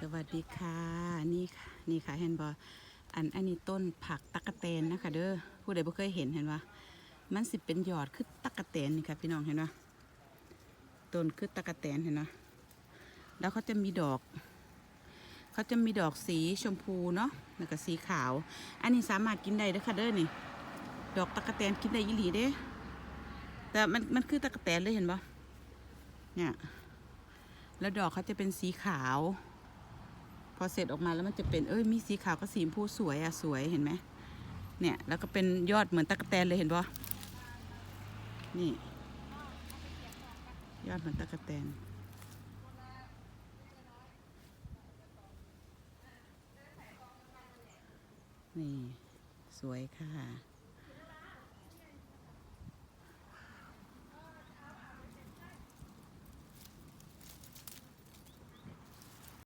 สวัสดีค่ะนี่ค่ะนี่ค่ะเห็นบ่อันอันนี้ต้นผักตักะแตนนะคะเด้อผู้ใดบ่เคยเห็นเห็นว่ามันสิเป็นยอดคือตักะแตนนี่ค่ะพี่น้องเห็นว่าต้นคือตักะแตนเห็นว่าแล้วเขาจะมีดอกเขาจะมีดอกสีชมพูเนาะแล้วก็สีขาว อันนี้สามารถกินได้เด้อค่ะเด้อนี่ ดอกตักะแตนกินได้ยี่หลีเด้แต่มันมันคือตักะแตนเลยเห็นปะเนี่ยแล้วดอกเขาจะเป็นสีขาว พอเสร็จออกมาแล้วมันจะเป็นเอ้ยมีสีขาวกับสีชมพูสวยอะสวยเห็นไหมเนี่ยแล้วก็เป็นยอดเหมือนตะกะแตนเลยเห็นปะนี่ ยอดเหมือนตะกะแตนนี่ สวยค่ะ